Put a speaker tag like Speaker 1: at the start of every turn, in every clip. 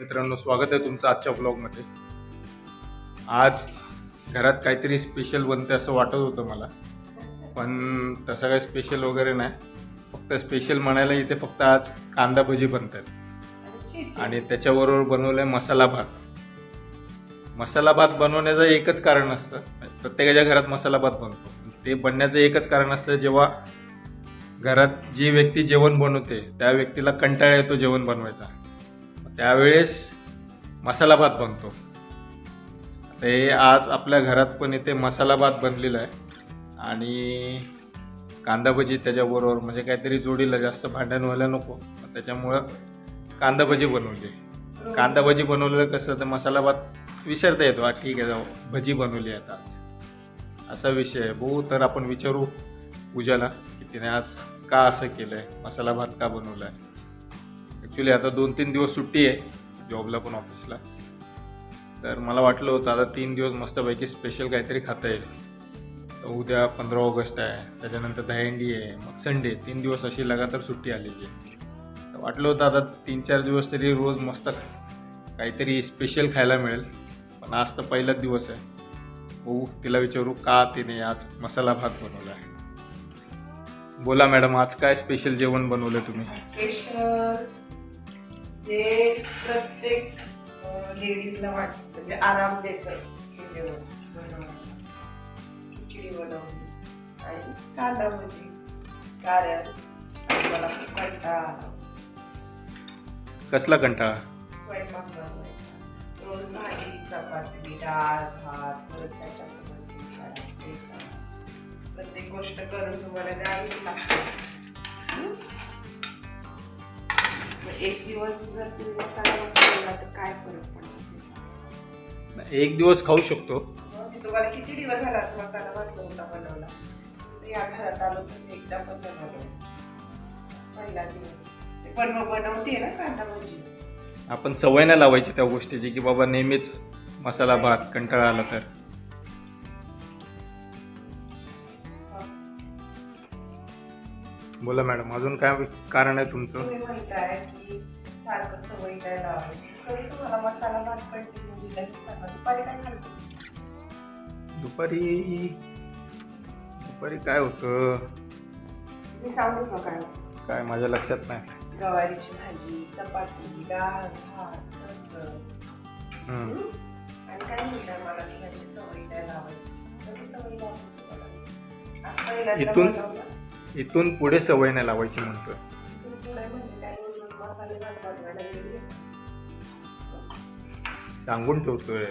Speaker 1: मित्रांनो स्वागत आहे तुमचं आजच्या ब्लॉगमध्ये आज घरात काहीतरी स्पेशल बनते असं वाटत होतं मला. पण तसं काही स्पेशल वगैरे नाही. फक्त स्पेशल म्हणायला इथे फक्त आज कांदा भजी बनतात. आणि त्याच्याबरोबर बनवलं आहे मसाला भात. मसाला भात बनवण्याचं एकच कारण असतं. प्रत्येकाच्या घरात मसाला भात बनतो. ते बनण्याचं एकच कारण असतं जेव्हा घरात जी व्यक्ती जेवण बनवते त्या व्यक्तीला कंटाळा येतो जेवण बनवायचा. त्यावेळेस मसाला भात बनतो. ते आज आपल्या घरात पण इथे मसाला भात बनलेला आहे. आणि कांदा भजी त्याच्याबरोबर म्हणजे काहीतरी जोडीला जास्त भांडण व्हायला नको. त्याच्यामुळं कांदा भजी बनवली कांदा भजी बनवलेलं कसं तर मसाला भात विसरता येतो. हा ठीक आहे जाऊ. भजी बनवली आता. असा विषय आहे. भाऊ तर आपण विचारू पूजाला की तिने आज का असं केलं आहे मसाला भात का बनवला आहे ॲक्च्युली आता दोन तीन दिवस सुट्टी आहे जॉबला पण ऑफिसला तर मला वाटलं होतं आता तीन दिवस मस्तपैकी स्पेशल काहीतरी खाता येईल. तर उद्या पंधरा ऑगस्ट आहे त्याच्यानंतर दहेंडी आहे मग संडे तीन दिवस अशी लगातार सुट्टी आलेली आहे. तर वाटलं होतं आता तीन चार दिवस तरी रोज मस्त काहीतरी स्पेशल खायला मिळेल. पण आज तर पहिलाच दिवस आहे. हो तिला विचारू का तिने आज मसाला भात बनवला आहे? बोला मॅडम आज काय स्पेशल जेवण बनवलं तुम्ही?
Speaker 2: स्पेशल जे प्रत्येक लेडीजला वाटतं म्हणजे आराम देतं हे जेवण बनवणं खिचडी बनवली आणि कांदा भजी गाऱ्या आणि मला खूप कंटाळा आला.
Speaker 1: कसला कंटाळा
Speaker 2: स्वयंपाक बनवायचा रोज भाजी चपाती डाळ भात परत त्याच्यासोबत हे करा, ते करा. प्रत्येक गोष्ट करून तुम्हाला द्यावीच लागते हं? एक दिवस जर तुम्ही मसाला केला तर काय फरक पडतो.
Speaker 1: एक दिवस खाऊ शकतो.
Speaker 2: मी तुम्हाला किती दिवस मसाला नव्हता बनवला? या घरात आलो तसं एकदा पण बनवलं. पहिला दिवस. पण मग बनवते ना कांदा भजी.
Speaker 1: आपण सवय नाही लावायची त्या गोष्टीची की बाबा नेहमीच मसाला भात कंटाळा आला तर. बोला मॅडम अजून काय कारण आहे तुमचं?
Speaker 2: तुम्ही म्हणताय की सारखं सवय काय लावायची तरी तुम्हाला मसाला भात कंटिन्यू दिला की सांगा? दुपारी काय खाल्लं
Speaker 1: दुपारी दुपारी काय होतं?
Speaker 2: मी सांगू का काय?
Speaker 1: काय माझ्या लक्षात नाही.
Speaker 2: गवारीची भाजी चपाती डाळ भात रसं.
Speaker 1: हम्म.
Speaker 2: आणि काय म्हणताय मला की ह्याची सवय काय लावायची तर ती सवय लावली तुम्हाला? आज पहिल्यांदा
Speaker 1: इथून-
Speaker 2: बनवलं.
Speaker 1: इथून पुढे सवय नाही लावायची म्हणतो सांगून ठेवतोय.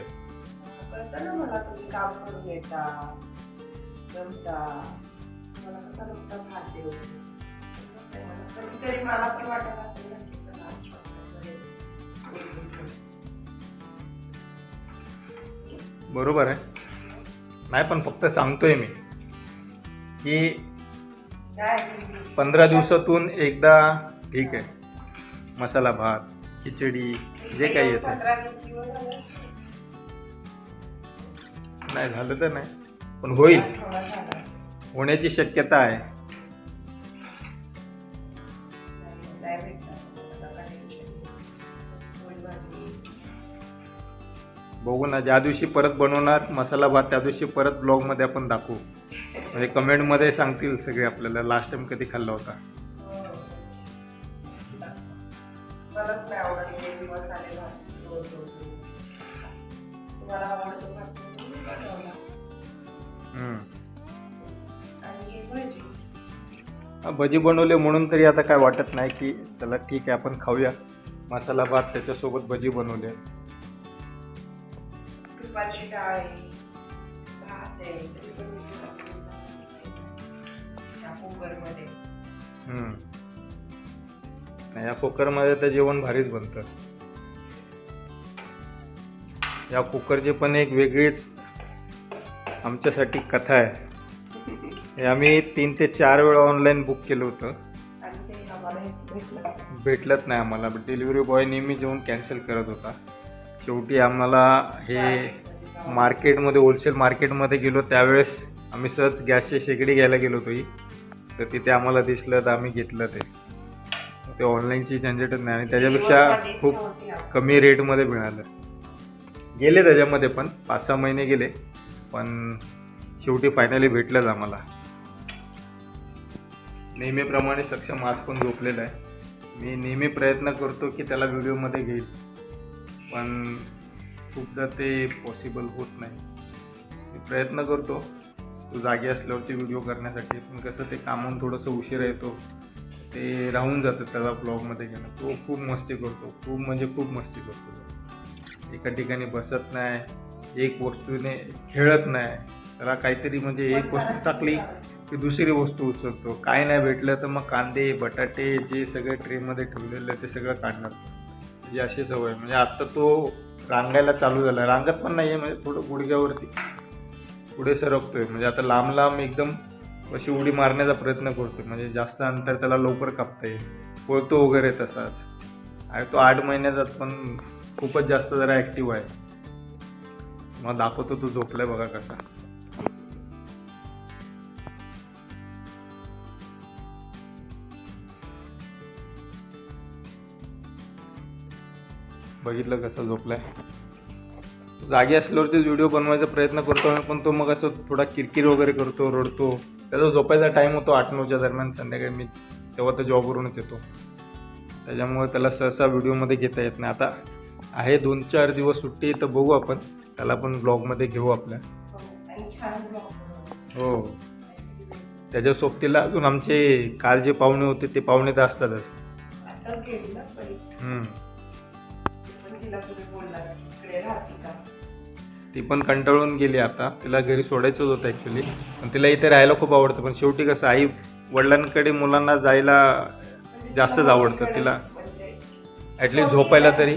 Speaker 1: बरोबर आहे. नाही पण फक्त सांगतोय मी की पंधरा दिवसातून एकदा ठीक आहे. मसाला भात खिचडी जे काही येतं. नाही झालं तर नाही. पण होईल. होण्याची शक्यता आहे. बघू ना ज्या दिवशी परत बनवणार मसाला भात त्या दिवशी परत ब्लॉगमध्ये आपण दाखवू. म्हणजे कमेंटमध्ये सांगतील सगळे आपल्याला. लास्ट टाइम कधी खाल्ला होता?
Speaker 2: भजी.
Speaker 1: बनवले म्हणून तरी आता काय वाटत नाही की चला ठीक आहे आपण खाऊया. मसाला भात त्याच्यासोबत भजी बनवले.
Speaker 2: आहे कुकरमध्ये.
Speaker 1: हम्म. या कुकरमध्ये तर जेवण भारीच बनतं. या कुकरची पण एक वेगळीच आमच्यासाठी कथा आहे. हे आम्ही तीन ते चार वेळा ऑनलाईन बुक केलं होतं. भेटलंच नाही. आम्हाला डिलिव्हरी बॉय नेहमी जेवण कॅन्सल करत होता. शेवटी आम्हाला हे मार्केटमध्ये होलसेल मार्केटमध्ये गेलो त्यावेळेस आम्ही सहज गॅसची शेगडी घ्यायला गेलो होतो. ही तर तिथे आम्हाला दिसलं तर आम्ही घेतलं ते. ते ऑनलाईनची झंझटच नाही आणि त्याच्यापेक्षा खूप कमी रेटमध्ये मिळालं. गेले त्याच्यामध्ये पण पाच सहा महिने गेले पण शेवटी फायनली भेटलंच आम्हाला. नेहमीप्रमाणे सक्षम आज पण झोपलेला आहे. मी नेहमी प्रयत्न करतो की त्याला व्हिडिओमध्ये घेईल पण खूपदा ते पॉसिबल होत नाही. मी प्रयत्न करतो तो जागी असल्यावरती व्हिडिओ करण्यासाठी पण कसं ते कामावून थोडंसं उशिरा येतो. ते राहून जातं त्याला ब्लॉगमध्ये घेणं. तो खूप मस्ती करतो. खूप म्हणजे खूप मस्ती करतो. एका ठिकाणी बसत नाही एक वस्तूने खेळत नाही. त्याला काहीतरी म्हणजे एक वस्तू टाकली की दुसरी वस्तू उचलतो. काय नाही भेटलं तर मग कांदे बटाटे जे सगळे ट्रेमध्ये ठेवलेलं आहे ते सगळं काढणार. म्हणजे अशी सवय. म्हणजे आत्ता तो रांगायला चालू झाला. रांगत पण नाही आहे म्हणजे थोडं गुडघ्यावरती. पुढे सरकतोय म्हणजे आता लांब लांब एकदम अशी उडी मारण्याचा प्रयत्न करतोय. म्हणजे जास्त अंतर त्याला लवकर कापता येईल पळतो वगैरे तसाच. आणि तो आठ महिन्याचाच पण खूपच जास्त जरा ॲक्टिव्ह आहे. मग दाखवतो तो झोपलाय बघा कसा. बघितलं कसं झोपलाय? जागी असल्यावरतीच व्हिडिओ बनवायचा प्रयत्न करतो पण तो मग असं थोडा किरकिर वगैरे करतो रडतो. त्याचा झोपायचा टाईम होतो आठ नऊच्या दरम्यान संध्याकाळी मी तेव्हा तर जॉबवरूनच येतो. त्याच्यामुळे त्याला सहसा व्हिडिओमध्ये घेता येत नाही. आता आहे दोन चार दिवस सुट्टी तर बघू आपण. त्याला पण ब्लॉगमध्ये घेऊ आपल्या. हो. त्याच्या सोबतीला अजून आमचे काल जे पाहुणे होते ते पाहुणे तर असतातच. हम्म. ती पण कंटाळून गेली आता. तिला घरी सोडायचंच होतं ॲक्च्युली पण तिला इथे राहायला खूप आवडतं. पण शेवटी कसं आई वडिलांकडे मुलांना जायला जास्तच आवडतं. तिला ॲटलीस्ट झोपायला तरी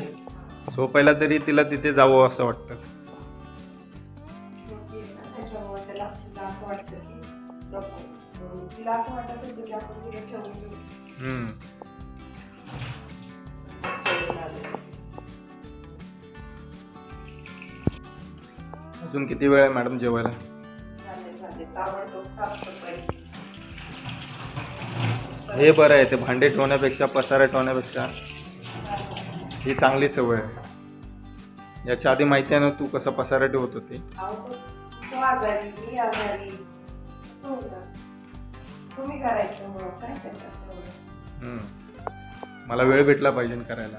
Speaker 1: झोपायला तरी तिला तिथे जावं असं वाटतं.
Speaker 2: छोटी
Speaker 1: अजून किती वेळ आहे मॅडम जेवायला? हे बरं आहे ते भांडे ठेवण्यापेक्षा पसारा ठेवण्यापेक्षा ही चांगली सवय आहे. याच्या आधी माहिती आहे ना तू कसा पसारा ठेवत होती? मला वेळ भेटला पाहिजे करायला.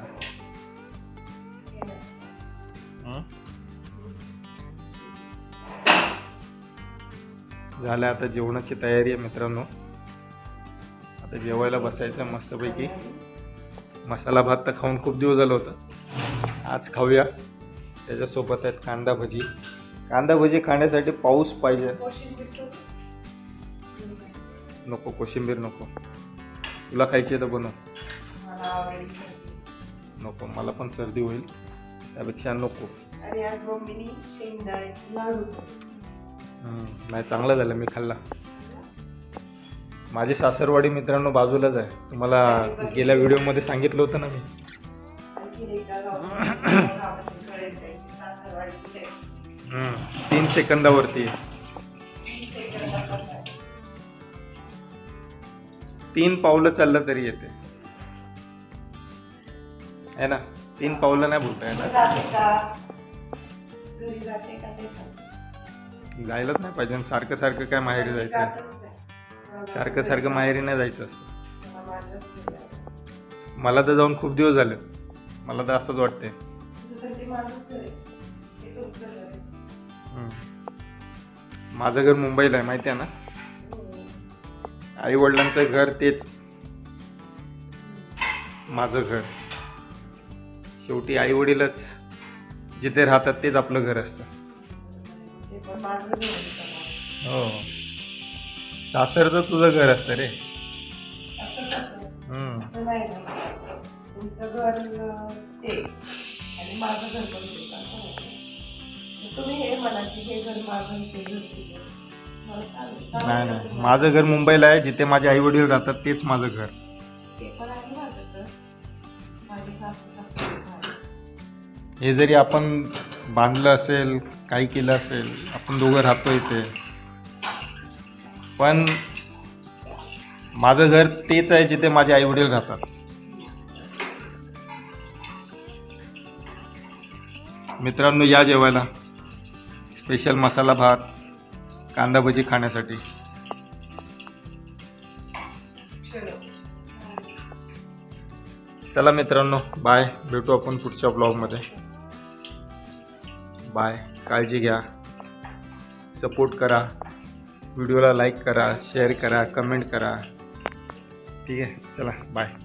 Speaker 1: झालं आता जेवणाची तयारी आहे मित्रांनो. आता जेवायला बसायचं मस्तपैकी. मसाला भात तर खाऊन खूप दिवस झालं होतं. आज खाऊया. त्याच्यासोबत आहेत कांदा भजी. कांदा भजी खाण्यासाठी पाऊस पाहिजे. नको कोशिंबीर नको. तुला खायची आहे तर बनव. नको मला पण सर्दी होईल. त्यापेक्षा नको. नाही चांगलं झालं मी खाल्ला. माझी सासरवाडी मित्रांनो बाजूलाच आहे. तुम्हाला गेल्या व्हिडिओमध्ये सांगितलं होतं ना मी. तीन सेकंदावरती आहे. तीन पावलं चाललं तरी येते. आहे ना? तीन पावलं नाही बोलता येणार. जायलाच नाही पाहिजे. सारखं सारखं काय माहेरी जायचं सारखं सारखं माहेरी नाही जायचं असतं.
Speaker 2: मला
Speaker 1: तर जाऊन खूप दिवस झाले. मला तर असंच वाटतंय.
Speaker 2: तसं तर ते माझंच घर आहे. ते तुमचं घर आहे.
Speaker 1: हम्म. माझं घर मुंबईला आहे माहिती आहे ना. आई वडिलांचं घर तेच. माझं घर. शेवटी आई वडीलच जिथे राहतात तेच आपलं घर असतं. हो. सासरचं तुझं घर असतं रे.
Speaker 2: नाही ना. तुमचं घर अं, ते. आणि माझं घर पण ते. असं नाही. मग तुम्ही हे म्हणा की हे घर माझं ते घर
Speaker 1: नाही नाही? माझं मुंबईला आहे. जिथे माझे आई वडील राहतात तेच माझं घर. हे जरी आपण बांधलं असेल काही केलं असेल आपण दोघं राहतो इथे. पण माझं घर तेच आहे जिथे माझे आईवडील राहतात. मित्रांनो या जेवायला. स्पेशल मसाला भात कांदा भजी खाण्यासाठी. चला मित्रांनो बाय भेटू आपण पुढच्या ब्लॉगमध्ये बाय. काळजी घ्या. सपोर्ट करा. व्हिडिओला लाईक करा शेअर करा कमेंट करा. ठीक आहे? चला बाय.